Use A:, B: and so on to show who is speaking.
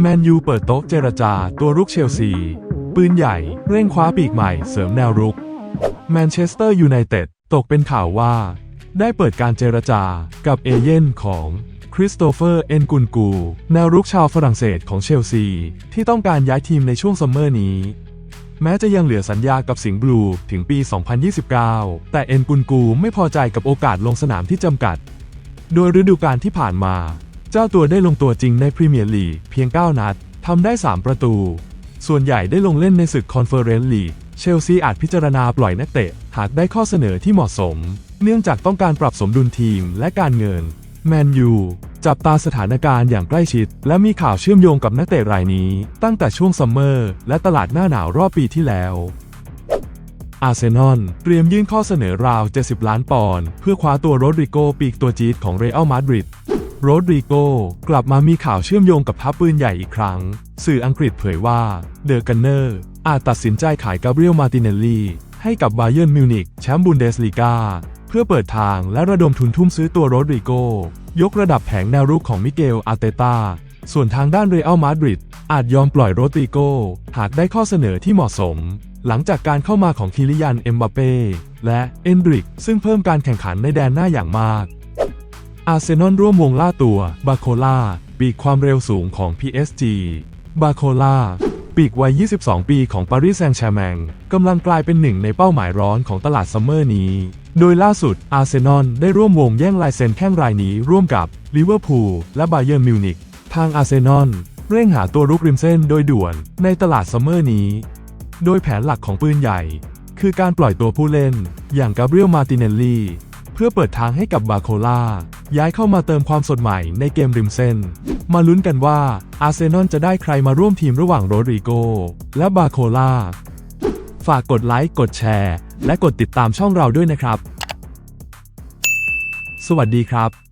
A: แมนยูเปิดโต๊ะเจรจาตัวรุกเชลซี ปืนใหญ่ เร่งคว้าปีกใหม่เสริมแนวรุก แมนเชสเตอร์ยูไนเต็ดตกเป็นข่าวว่า ได้เปิดการเจรจากับเอเย่นของคริสโตเฟอร์ เอ็นกุนกู แนวรุกชาวฝรั่งเศสของเชลซี ที่ต้องการย้ายทีมในช่วงซัมเมอร์นี้ แม้จะยังเหลือสัญญากับสิงห์บลูถึงปี 2029 แต่เอ็นกุนกูไม่พอใจกับโอกาสลงสนามที่จำกัด โดยฤดูกาลที่ผ่านมา เจ้าตัวได้ลงตัวจริงในพรีเมียร์ลีกเพียง 9 นัดทำได้ 3 ประตู ส่วนใหญ่ได้ลงเล่นในศึกคอนเฟอเรนซ์ลีกเชลซีอาจพิจารณาปล่อยนักเตะ หากได้ข้อเสนอที่เหมาะสม เนื่องจากต้องการปรับสมดุลทีมและการเงิน แมนยูจับตาสถานการณ์อย่างใกล้ชิด และมีข่าวเชื่อมโยงกับนักเตะรายนี้ ตั้งแต่ช่วงซัมเมอร์ และตลาดหน้าหนาวรอบปีที่แล้วอาร์เซนอลเตรียมยื่นข้อเสนอราว 70 ล้านปอนด์เพื่อคว้าตัวโรดริโกปีกตัวจี๊ดของเรอัลมาดริด โรดริโกกลับมามีข่าวเชื่อมโยงกับทัพปืนใหญ่อีกครั้ง สื่ออังกฤษเผยว่าเดอะกันเนอร์อาจตัดสินใจขายกาเบรียลมาติเนลลีให้กับบาเยิร์นมิวนิกแชมป์บุนเดสลีกาเพื่อเปิดทางและระดมทุนทุ่มซื้อตัวโรดริโกยกระดับแผงแนวรุกของมิเกลอาเตตาส่วนทางด้านเรอัลมาดริดอาจยอมปล่อยโรดริโกหากได้ข้อเสนอที่เหมาะสม หลังจากการเข้ามาของคิริยันเอ็มบัเป้และเอนดริกซึ่งเพิ่มการแข่งขันในแดนหน้าอย่างมาก อาร์เซนอลร่วมวงล่าตัวบาโคล่าปีกความเร็วสูงของ PSG บาโคล่าปีกวัย 22 ปีของปารีสแซงต์แชร์แมงกำลังกลายเป็นหนึ่งในเป้าหมายร้อนของตลาดซัมเมอร์นี้ โดยล่าสุดอาร์เซนอลได้ร่วมวงแย่งลายเซ็นแข้งรายนี้ร่วมกับลิเวอร์พูลและบาเยิร์นมิวนิกทางอาร์เซนอลเร่งหาตัวรุกริมเส้นโดยด่วนในตลาดซัมเมอร์นี้ โดยแผนหลักของปืนใหญ่ คือการปล่อยตัวผู้เล่นอย่างกาเบรียลมาติเนลลี เพื่อเปิดทางให้กับบาโคล่าย้ายเข้ามาเติมความสดใหม่ในเกมริมเส้น มาลุ้นกันว่าอาร์เซนอลจะได้ใครมาร่วมทีมระหว่างโรดริโกและบาโคล่าฝากกดไลค์ กดแชร์ และกดติดตามช่องเราด้วยนะครับ สวัสดีครับ